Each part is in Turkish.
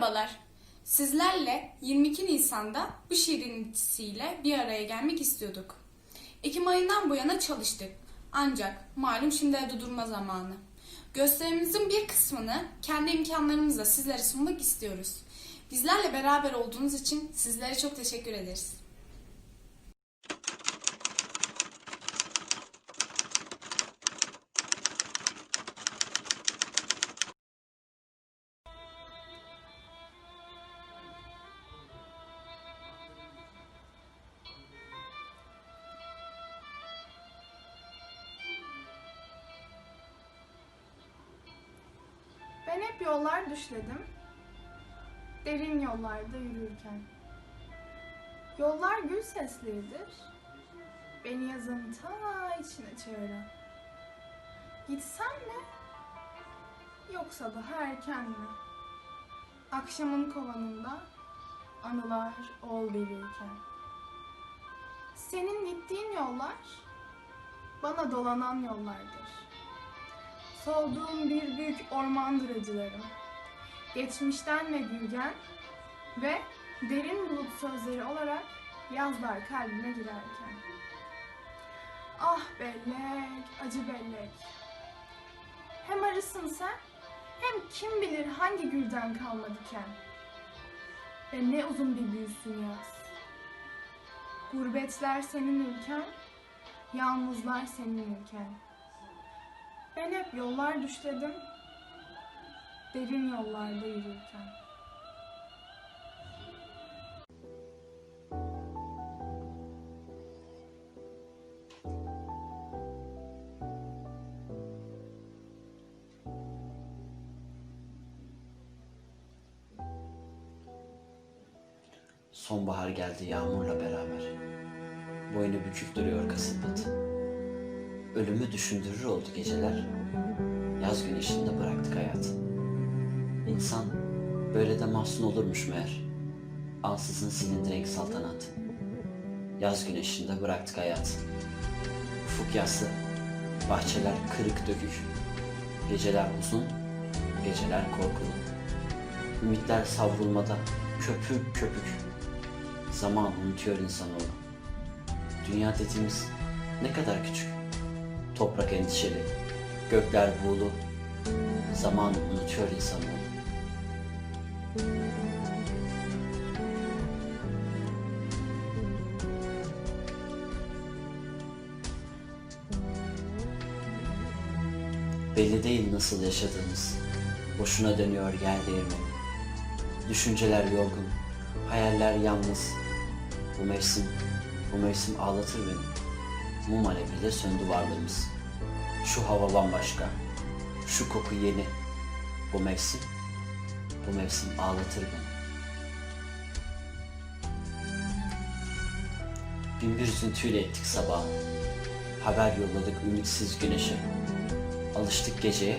Merhabalar. Sizlerle 22 Nisan'da bu şiirin etkisiyle bir araya gelmek istiyorduk. Ekim ayından bu yana çalıştık. Ancak malum şimdi evde durma zamanı. Gösterimizin bir kısmını kendi imkanlarımızla sizlere sunmak istiyoruz. Bizlerle beraber olduğunuz için sizlere çok teşekkür ederiz. Ben hep yollar düşledim. Derin yollarda yürürken. Yollar gül seslidir. Beni yazın ta içine çağıran. Gitsem mi? Yoksa daha erken mi? Akşamın kovanında anılar ol verirken. Senin gittiğin yollar bana dolanan yollardır. Solduğum bir büyük ormandır acılarım. Geçmişten ve gülgen ve derin bulut sözleri olarak yazlar kalbime girerken. Ah bellek, acı bellek. Hem arısın sen, hem kim bilir hangi gülden kalma diken. Ve ne uzun bir büyüsün yaz. Gurbetler senin ülken, yalnızlar senin ülken. Ben hep yollar düşledim, derin yollarda yürürken. Sonbahar geldi yağmurla beraber. Boynu bükük duruyor kasılmadı. Ölümü düşündürür oldu geceler. Yaz güneşinde bıraktık hayatı. İnsan böyle de mahzun olurmuş meğer. Ansızın silindi renk saltanatı. Yaz güneşinde bıraktık hayatı. Ufuk yaslı, bahçeler kırık dökük. Geceler uzun, geceler korkulu. Ümitler savrulmada, köpük köpük. Zaman unutuyor insanoğlu. Dünya dediğimiz ne kadar küçük. Toprak endişeli, gökler buğulu. Zaman unutuyor insanoğlu. Belli değil nasıl yaşadığımız. Boşuna dönüyor yer değirmeni. Düşünceler yorgun, hayaller yalnız. Bu mevsim, bu mevsim ağlatır beni. Mum aleviyle söndü varlığımız. Şu hava bambaşka, şu koku yeni. Bu mevsim, bu mevsim ağlatır beni. Bin bir üzüntüyle ettik sabah. Haber yolladık ümitsiz güneşe. Alıştık geceye,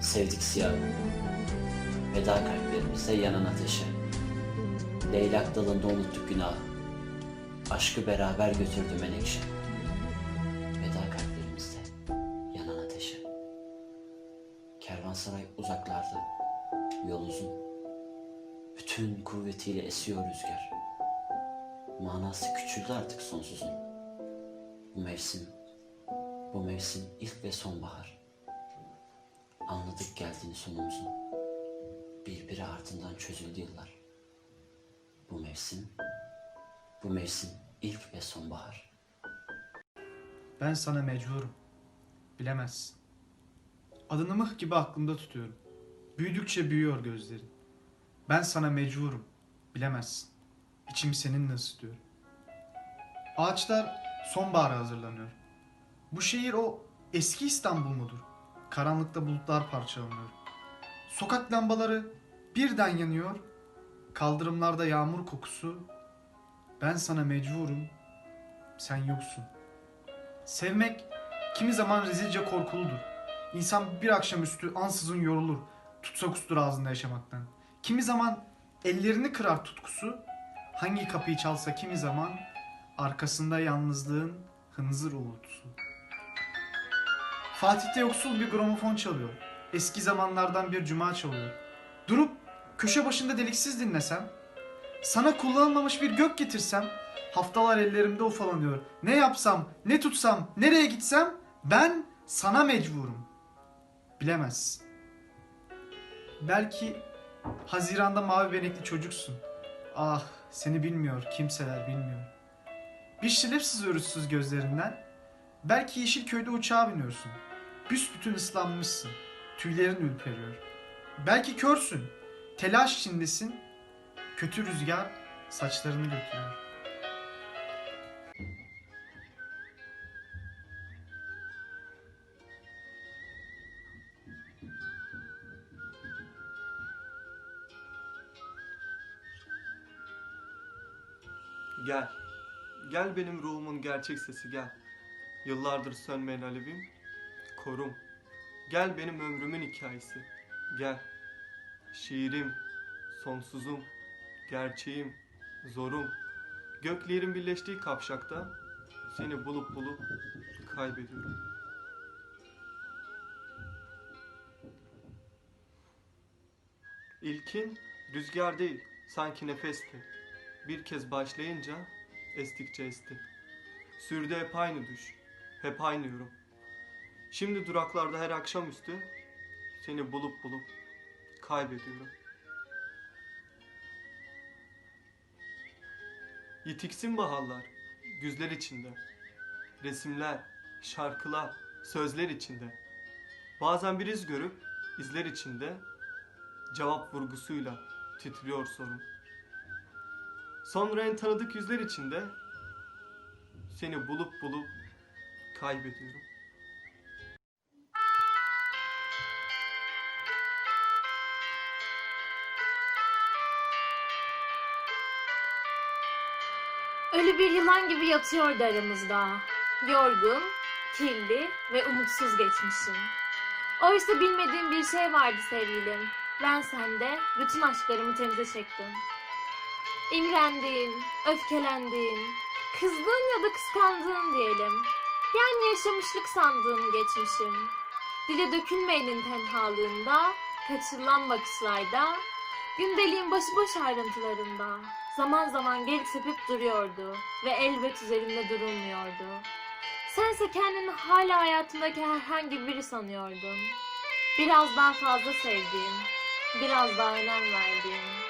sevdik siyahı. Veda kalplerimizde yanan ateşe. Leylak dalında unuttuk günahı. Aşkı beraber götürdü menekşe. Kuvvetiyle esiyor rüzgar. Manası küçüldü artık sonsuzun. Bu mevsim, bu mevsim ilk ve sonbahar. Anladık geldiğini sonumuzun. Birbiri ardından çözüldü yıllar. Bu mevsim, bu mevsim ilk ve sonbahar. Ben sana mecburum. Bilemezsin. Adını mıh gibi aklımda tutuyorum. Büyüdükçe büyüyor gözlerin. Ben sana mecburum. Bilemezsin. İçim seninle ısıtıyor. Ağaçlar sonbahara hazırlanıyor. Bu şehir o eski İstanbul mudur? Karanlıkta bulutlar parçalanıyor. Sokak lambaları birden yanıyor. Kaldırımlarda yağmur kokusu. Ben sana mecburum. Sen yoksun. Sevmek kimi zaman rezilce korkuludur. İnsan bir akşamüstü ansızın yorulur, tutsak ustur ağzında yaşamaktan. Kimi zaman ellerini kırar tutkusu, hangi kapıyı çalsa kimi zaman arkasında yalnızlığın hınzır uğultusu. Fatih'te yoksul bir gramofon çalıyor. Eski zamanlardan bir cuma çalıyor. Durup köşe başında deliksiz dinlesem, sana kullanılmamış bir gök getirsem, haftalar ellerimde ufalanıyor. Ne yapsam, ne tutsam, nereye gitsem ben sana mecburum. Bilemezsin. Belki Haziranda mavi benekli çocuksun. Ah seni bilmiyor, kimseler bilmiyor. Bir şilep sızıyor üstsüz gözlerinden. Belki Yeşilköy'de uçağa biniyorsun. Büsbütün ıslanmışsın. Tüylerin ürperiyor. Belki körsün. Telaş içindesin. Kötü rüzgar saçlarını götürüyor. Gel. Gel benim ruhumun gerçek sesi gel. Yıllardır sönmeyen alevim, korum. Gel benim ömrümün hikayesi. Gel. Şiirim, sonsuzum, gerçeğim, zorum. Göklerin birleştiği kavşakta seni bulup bulup kaybediyorum. İlkin rüzgar değil, sanki nefesti. Bir kez başlayınca estikçe esti. Sürdü hep aynı düş, hep aynı yorum. Şimdi duraklarda her akşamüstü seni bulup bulup kaybediyorum. Yitiksin baharlar, güzler içinde. Resimler, şarkılar, sözler içinde. Bazen bir iz görüp izler içinde cevap vurgusuyla titriyor sorum. Sonra en tanıdık yüzler içinde seni bulup bulup kaybediyorum. Ölü bir yılan gibi yatıyordu aramızda. Yorgun, kirli ve umutsuz geçmişim. Oysa bilmediğim bir şey vardı sevgilim. Ben sende bütün aşklarımı temize çektim. İmrendin, öfkelendin, kızdın ya da kıskandın diyelim. Yani yaşamışlık sandığım geçmişim. Dile dökülmeyenin tenhalığında, kaçırılan bakışlarda, gündeliğin başıboş ayrıntılarında zaman zaman geri tepip duruyordu ve elbet üzerinde durulmuyordu. Sense kendini hala hayatımdaki herhangi biri sanıyordun. Biraz daha fazla sevdiğim, biraz daha önem verdiğim.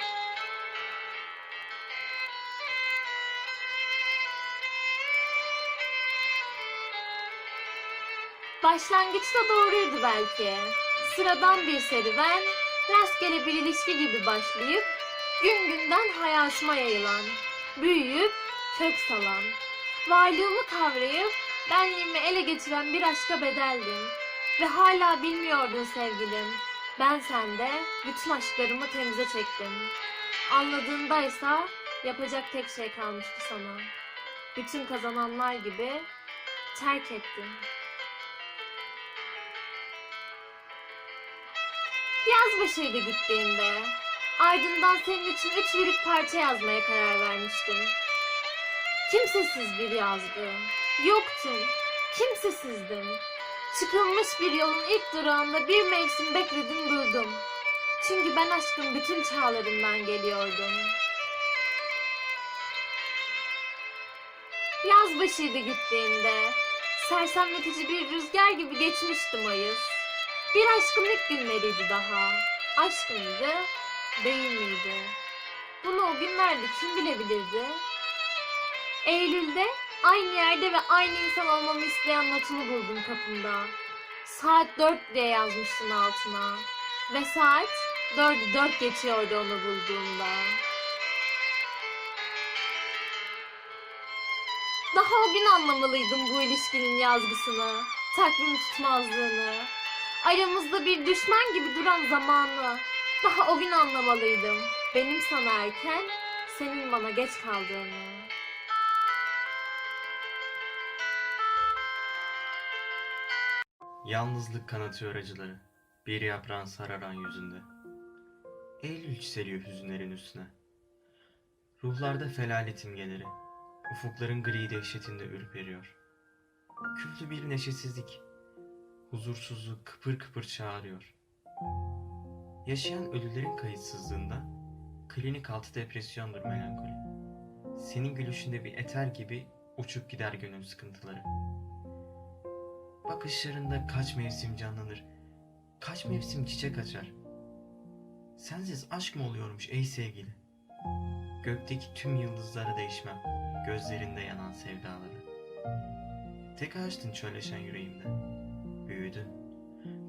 Başlangıçta doğruydu belki. Sıradan bir serüven, rastgele bir ilişki gibi başlayıp gün günden hayatıma yayılan, büyüyüp kök salan, varlığımı kavrayıp benliğimi ele geçiren bir aşka bedeldim. Ve hala bilmiyordun sevgilim. Ben sende bütün aşklarımı temize çektim. Anladığındaysa yapacak tek şey kalmıştı sana. Bütün kazananlar gibi terk ettim. Yaz başıydı gittiğinde. Ardından senin için üç lirik parça yazmaya karar vermiştim. Kimsesiz bir yazdı. Yoktun. Kimsesizdim. Çıkılmış bir yolun ilk durağında bir mevsim bekledim durdum. Çünkü ben aşkın bütün çağlarından geliyordum. Yaz başıydı gittiğinde. Sersemletici bir rüzgar gibi geçmişti Mayıs. Bir aşkın ilk günleriydi daha. Aşk mıydı? Değil miydi? Bunu o günlerde kim bilebilirdi? Eylül'de aynı yerde ve aynı insan olmamı isteyen notunu buldum kapımda. Saat dört diye yazmıştın altına. Ve saat dördü dört geçiyordu onu bulduğumda. Daha o gün anlamalıydım bu ilişkinin yazgısını, takvim tutmazlığını. Aramızda bir düşman gibi duran zamanı. Daha o gün anlamalıydım. Benim sana erken, senin bana geç kaldığını. Yalnızlık kanatıyor acıları, bir yaprağın sararan yüzünde. Eylül seriyor hüzünlerin üstüne. Ruhlarda felalet imgeleri, ufukların gri dehşetinde ürperiyor. Kültü bir neşesizlik, huzursuzluk kıpır kıpır çağırıyor. Yaşayan ölülerin kayıtsızlığında klinik altı depresyondur melankoli. Senin gülüşünde bir eter gibi uçup gider gönül sıkıntıları. Bakışlarında kaç mevsim canlanır, kaç mevsim çiçek açar. Sensiz aşk mı oluyormuş ey sevgili? Gökteki tüm yıldızlara değişmem, gözlerinde yanan sevdaları. Tek ağaçtın çölleşen yüreğimde. Büyüdün,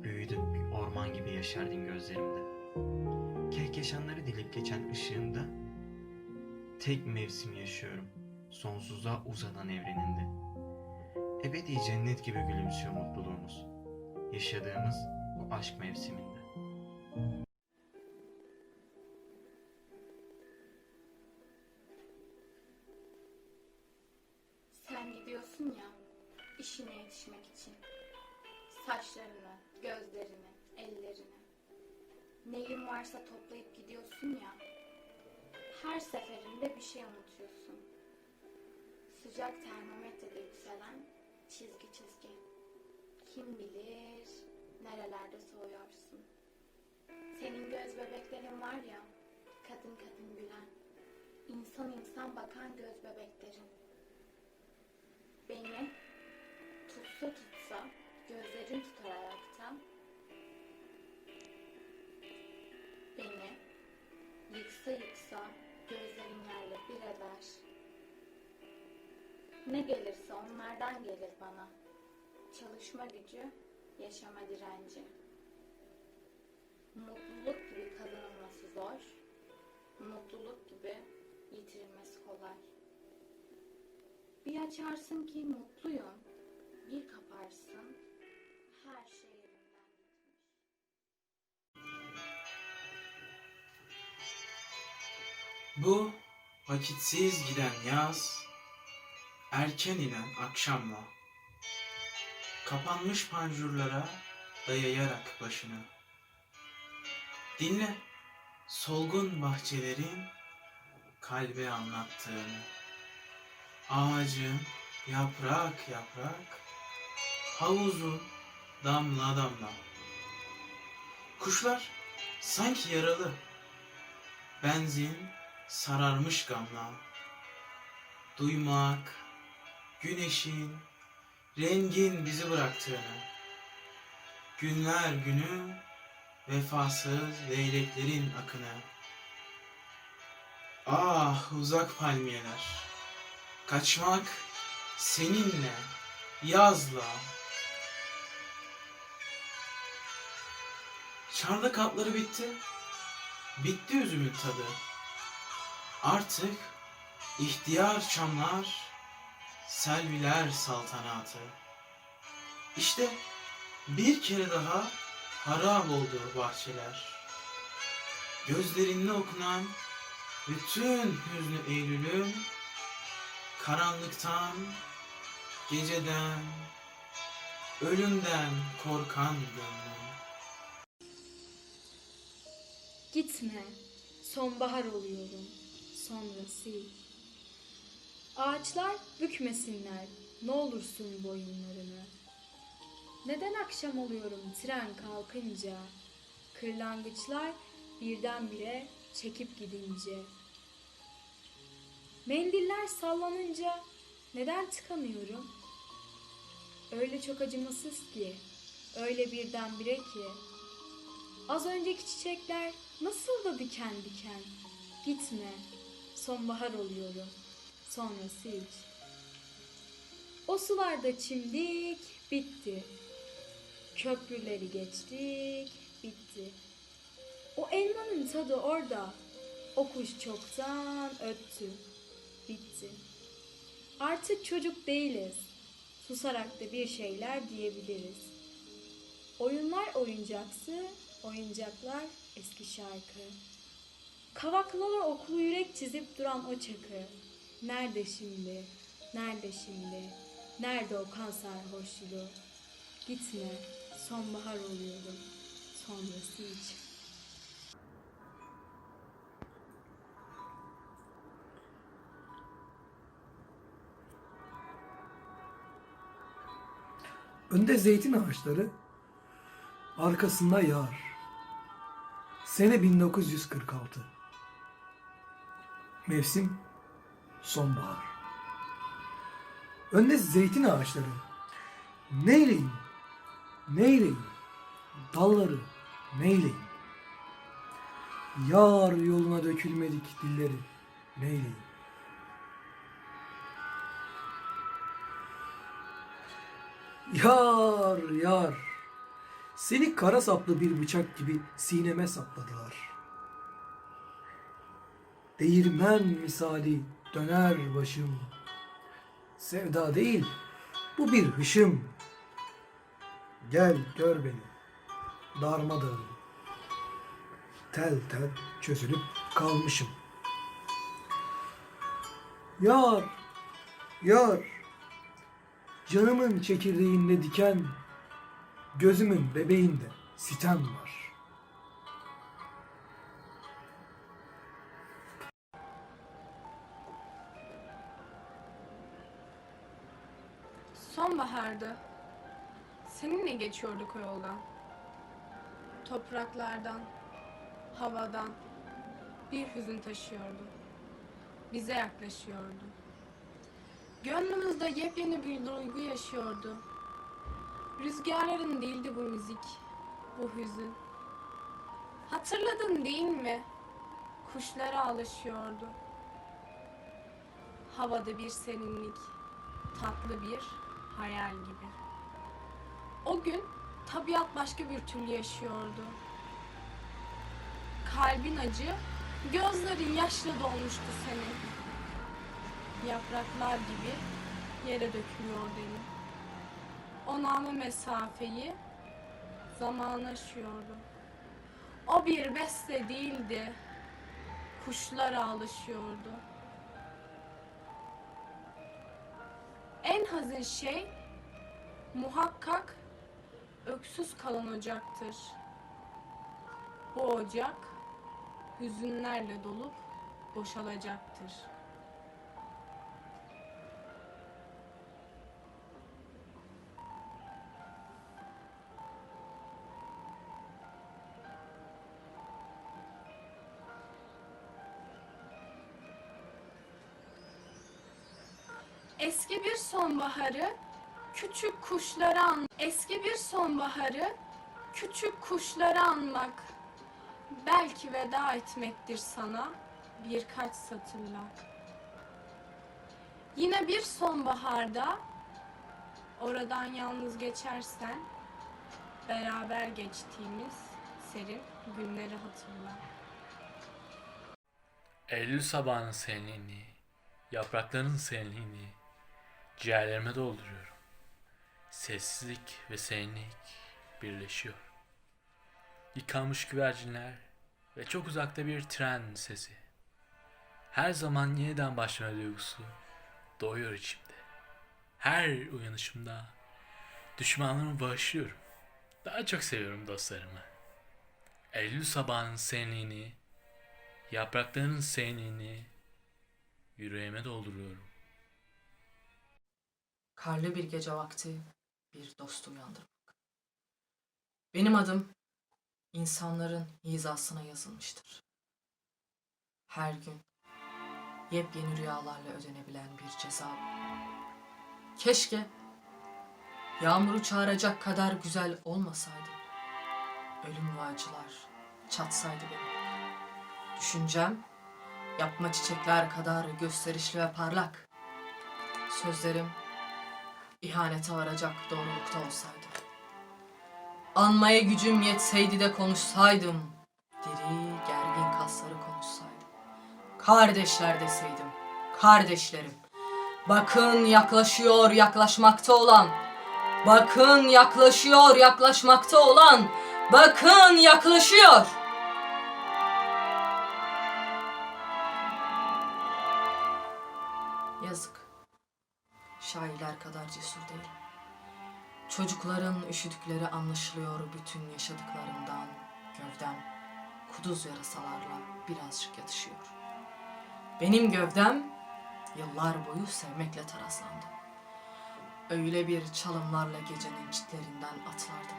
büyüdün bir orman gibi yaşardın gözlerimde. Kehkeşanları dilip geçen ışığında tek mevsim yaşıyorum sonsuza uzanan evreninde. Ebedi cennet gibi gülümsüyor mutluluğumuz. Yaşadığımız bu aşk mevsiminde. Neyin varsa toplayıp gidiyorsun ya. Her seferinde bir şey unutuyorsun. Sıcak termometrede yükselen çizgi çizgi. Kim bilir nerelerde soğuyorsun. Senin göz bebeklerin var ya, kadın kadın gülen. insan insan bakan göz bebeklerin. Beni tutsa tutsa gözlerin tutar ayakta. Ne gelirse onlardan gelir bana. Çalışma gücü, yaşama direnci. Mutluluk gibi kazanılması zor. Mutluluk gibi yitirilmesi kolay. Bir açarsın ki mutluyum, bir kaparsın her şey. Bu vakitsiz giden yaz, erken inen akşamla, kapanmış panjurlara dayayarak başını. Dinle, solgun bahçelerin kalbe anlattığını. Ağacın yaprak yaprak, havuzun damla damla. Kuşlar sanki yaralı, benzin sararmış gamla. Duymak, güneşin, rengin bizi bıraktığını. Günler günü, vefasız leyleklerin akını. Ah uzak palmiyeler, kaçmak seninle, yazla. Çardak atları bitti, bitti üzümün tadı. Artık ihtiyar çamlar, selviler saltanatı. İşte bir kere daha harap oldu bahçeler. Gözlerinde okunan bütün hüznü Eylül'üm, karanlıktan, geceden, ölümden korkan gönlüm. Gitme, sonbahar oluyorum, sonra sil. Ağaçlar bükmesinler, ne olursun boyunlarını. Neden akşam oluyorum tren kalkınca? Kırlangıçlar birdenbire çekip gidince. Mendiller sallanınca neden tıkanıyorum? Öyle çok acımasız ki, öyle birdenbire ki. Az önceki çiçekler nasıl da diken diken. Gitme, sonbahar oluyorum, sonrası hiç. O sularda çimdik, bitti. Köprüleri geçtik, bitti. O elmanın tadı orada. O kuş çoktan öttü, bitti. Artık çocuk değiliz. Susarak da bir şeyler diyebiliriz. Oyunlar oyuncaksı, oyuncaklar eski şarkı. Kavaklara okulu yürek çizip duran o çakı. Nerede şimdi, nerede şimdi, nerede o kan sarhoşluğu? Gitme, sonbahar oluyorum, sonrası hiç. Önde zeytin ağaçları, arkasında yar. Sene 1946. Mevsim sonbahar. Önde zeytin ağaçları. Neyleyim? Neyleyim? Dalları neyleyim? Yar yoluna dökülmedik dilleri neyleyim? Yar yar seni kara saplı bir bıçak gibi sineme sapladılar. Değirmen misali döner başım. Sevda değil, bu bir hışım. Gel gör beni, darmadağın. Tel tel çözülüp kalmışım. Yar, yar, canımın çekirdeğinde diken, gözümün bebeğinde sitem var. Sonbahardı. Seninle geçiyorduk o yoldan. Topraklardan, havadan bir hüzün taşıyordu. Bize yaklaşıyordu. Gönlümüzde yepyeni bir duygu yaşıyordu. Rüzgarların değildi bu müzik, bu hüzün. Hatırladın değil mi? Kuşlara alışıyordu. Havada bir serinlik, tatlı bir hayal gibi. O gün tabiat başka bir türlü yaşıyordu. Kalbin acı, gözlerin yaşla dolmuştu senin. Yapraklar gibi yere dökülüyor deli. O mesafeyi zaman aşıyordu. O bir beste değildi, kuşlara alışıyordu. En hazin şey muhakkak öksüz kalan ocaktır. Bu ocak hüzünlerle dolup boşalacaktır. Bir sonbaharı küçük kuşları an eski bir sonbaharı küçük kuşları anmak belki veda etmektir sana birkaç satırla. Yine bir sonbaharda oradan yalnız geçersen beraber geçtiğimiz serin günleri hatırla. Eylül sabahının serinliğini, yaprakların serinliğini ciğerlerime dolduruyorum. Sessizlik ve serinlik birleşiyor. Yıkanmış güvercinler ve çok uzakta bir tren sesi. Her zaman yeniden başlama duygusu doğuyor içimde. Her uyanışımda düşmanlarımı bağışlıyorum. Daha çok seviyorum dostlarımı. Eylül sabahının serinliğini, yaprakların serinliğini yüreğime dolduruyorum. Karlı bir gece vakti bir dostu uyandırmak. Benim adım insanların hizasına yazılmıştır. Her gün yepyeni rüyalarla ödenebilen bir ceza. Keşke yağmuru çağıracak kadar güzel olmasaydım. Ölüm ve acılar çatsaydı beni. Düşüncem yapma çiçekler kadar gösterişli ve parlak. Sözlerim ihanete varacak doğrulukta olsaydı. Anmaya gücüm yetseydi de konuşsaydım. Diri, gergin kasları konuşsaydım. Kardeşler deseydim. Kardeşlerim. Bakın yaklaşıyor yaklaşmakta olan. Bakın yaklaşıyor yaklaşmakta olan. Bakın yaklaşıyor. Yazık. Şairler kadar cesur değil. Çocukların üşüdükleri anlaşılıyor bütün yaşadıklarından. Gövdem kuduz yarasalarla birazcık yatışıyor. Benim gövdem yıllar boyu sevmekle tarazlandı. Öyle bir çalımlarla gecenin çitlerinden atlardım.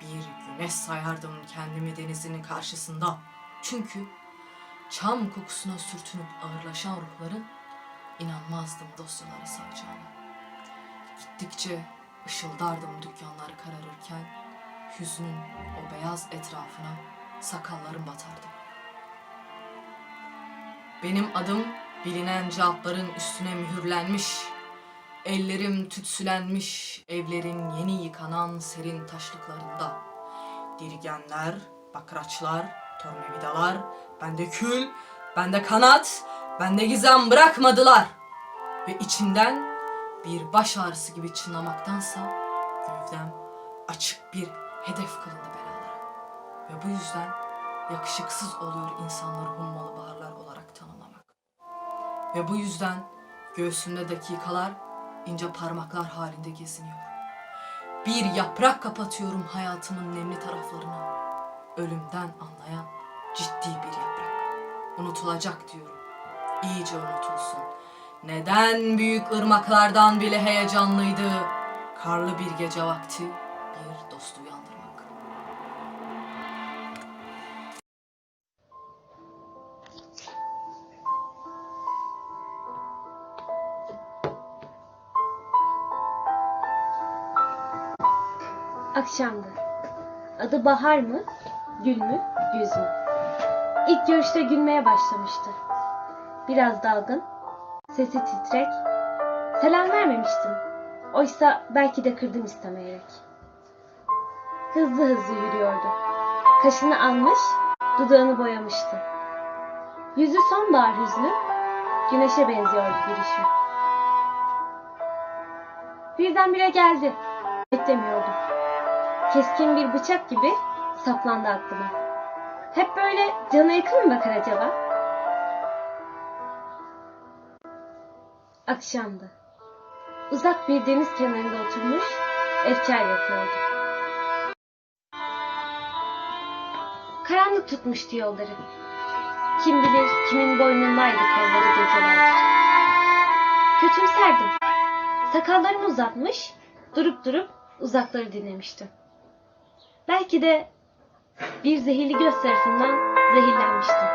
bir güneş sayardım kendimi denizinin karşısında. Çünkü çam kokusuna sürtünüp ağırlaşan ruhların inanmazdım dosyaları saracağına. Gittikçe ışıldardım dükkanlar kararırken hüznün o beyaz etrafına sakallarım batardı. Benim adım bilinen cevapların üstüne mühürlenmiş. Ellerim tütsülenmiş evlerin yeni yıkanan serin taşlıklarında. Dirigenler, bakraçlar, tornavidalar, bende kül, bende kanat, bende gizem bırakmadılar. Ve içimden bir baş ağrısı gibi çınlamaktansa gövdem açık bir hedef kılındı belalara. Ve bu yüzden yakışıksız oluyor insanları hummalı baharlar olarak tanımlamak. Ve bu yüzden göğsümde dakikalar ince parmaklar halinde geziniyor. Bir yaprak kapatıyorum hayatımın nemli taraflarına. Ölümden anlayan ciddi bir yaprak. Unutulacak diyorum. İyice unutulsun. Neden büyük ırmaklardan bile heyecanlıydı? Karlı bir gece vakti bir dostu uyandırmak. Akşamdı. Adı Bahar mı? Gül mü? Güz mü? İlk görüşte gülmeye başlamıştı. Biraz dalgın, sesi titrek. Selam vermemiştim. Oysa belki de kırdım istemeyerek. Hızlı hızlı yürüyordu. Kaşını almış, dudağını boyamıştı. Yüzü sonbahar hüznü, güneşe benziyordu gülüşü. Birdenbire geldi. Beklemiyordum. Keskin bir bıçak gibi saplandı aklıma. Hep böyle cana yakın mı bakar acaba? Akşamdı. Uzak bir deniz kenarında oturmuş, efkar yapıyordu. Karanlık tutmuştu yolları. Kim bilir kimin boynundaydı kolları gecelerdir. Kötümserdim. Sakallarını uzatmış, durup durup uzakları dinlemiştim. Belki de bir zehirli göz tarafından zehirlenmiştim.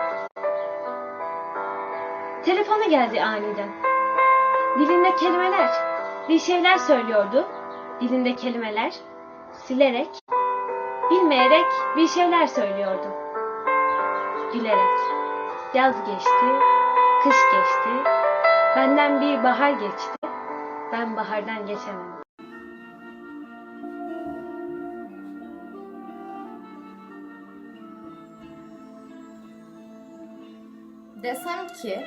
Telefona geldi aniden. Dilinde kelimeler, bir şeyler söylüyordu. Dilinde kelimeler, silerek, bilmeyerek bir şeyler söylüyordu. Gülerek. Yaz geçti, kış geçti, benden bir bahar geçti, ben bahardan geçemem. Desem ki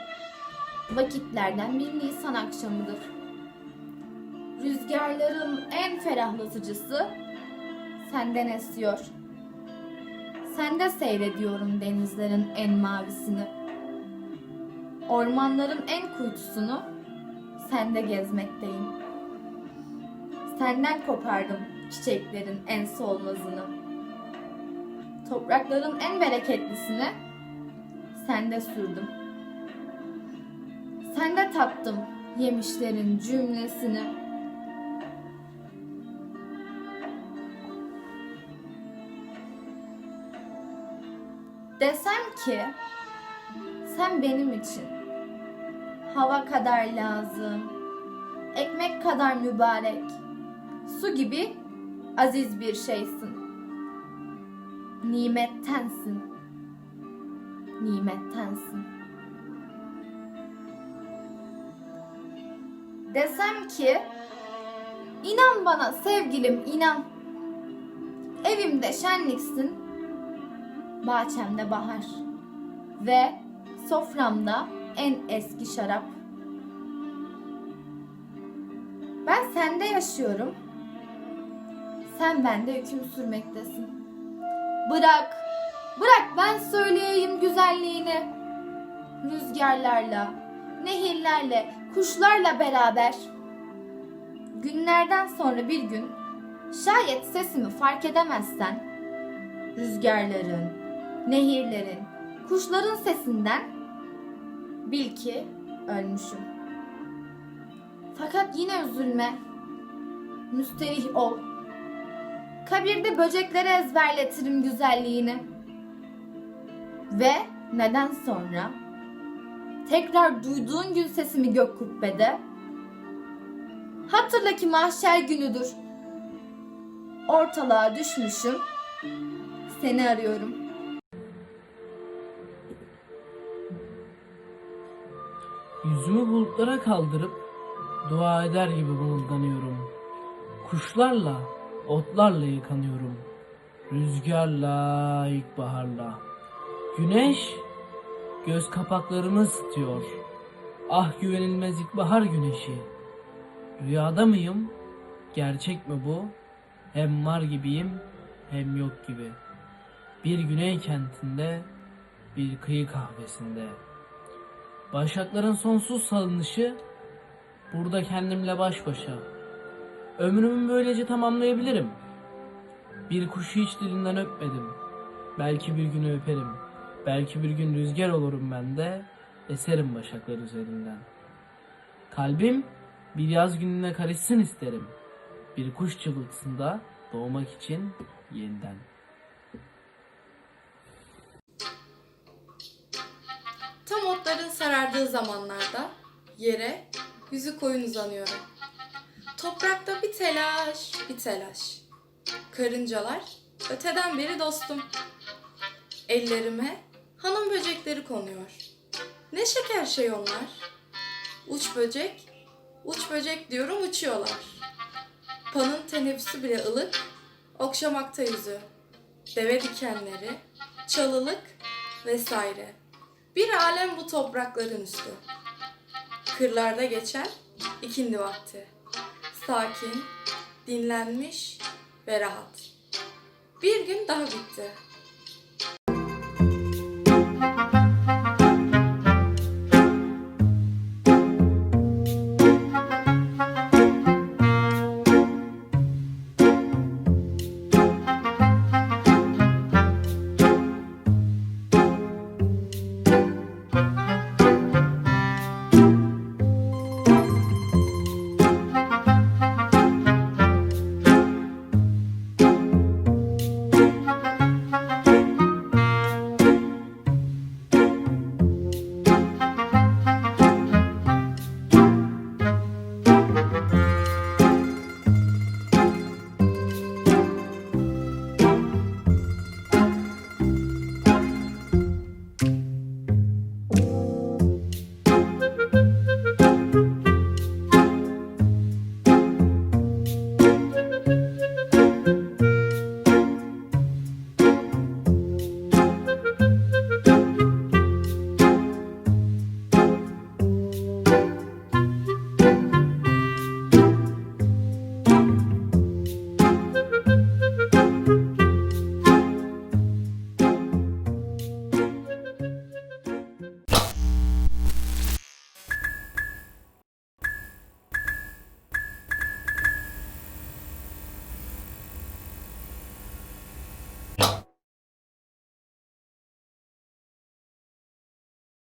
vakitlerden bir Nisan akşamıdır. Rüzgarların en ferahlatıcısı senden esiyor. Sende seyrediyorum denizlerin en mavisini. Ormanların en kuytusunu sende gezmekteyim. Senden kopardım çiçeklerin en solmazını. Toprakların en bereketlisini sende sürdüm. Sende tattım yemişlerin cümlesini. Desem ki sen benim için hava kadar lazım, ekmek kadar mübarek, su gibi aziz bir şeysin. Nimettensin nimettensin. Desem ki, inan bana sevgilim inan. Evimde şenliksin, bahçemde bahar ve soframda en eski şarap. Ben sende yaşıyorum, sen bende hüküm sürmektesin. Bırak, Bırak ben söyleyeyim güzelliğini. Rüzgarlarla, nehirlerle, kuşlarla beraber. Günlerden sonra bir gün şayet sesimi fark edemezsen rüzgarların, nehirlerin, kuşların sesinden bil ki ölmüşüm. Fakat yine üzülme. Müsterih ol. Kabirde böceklere ezberletirim güzelliğini. Ve neden sonra? Tekrar duyduğun gün sesimi gök kubbede. Hatırla ki mahşer günüdür. Ortalığa düşmüşüm. Seni arıyorum. Yüzümü bulutlara kaldırıp dua eder gibi mırıldanıyorum. Kuşlarla, otlarla yıkanıyorum. Rüzgarla, ilkbaharla. Güneş göz kapaklarımı ısıtıyor. Ah güvenilmez ilkbahar güneşi. Rüyada mıyım? Gerçek mi bu? Hem var gibiyim hem yok gibi. Bir güney kentinde, bir kıyı kahvesinde. Başakların sonsuz salınışı burada kendimle baş başa. Ömrümü böylece tamamlayabilirim. Bir kuşu hiç dilinden öpmedim. Belki bir gün öperim. Belki bir gün rüzgar olurum ben de eserim başaklar üzerinden. Kalbim bir yaz gününe karışsın isterim. Bir kuş cıvıltısında doğmak için yeniden. Tam otların sarardığı zamanlarda yere yüzü koyun uzanıyorum. Toprakta bir telaş, bir telaş. Karıncalar öteden beri dostum. Ellerime hanım böcekleri konuyor. Ne şeker şey onlar. Uç böcek, uç böcek diyorum uçuyorlar. Panın teneffüsü bile ılık, okşamakta yüzü. Deve dikenleri, çalılık vesaire. Bir alem bu toprakların üstü. Kırlarda geçen ikindi vakti. Sakin, dinlenmiş ve rahat. Bir gün daha bitti.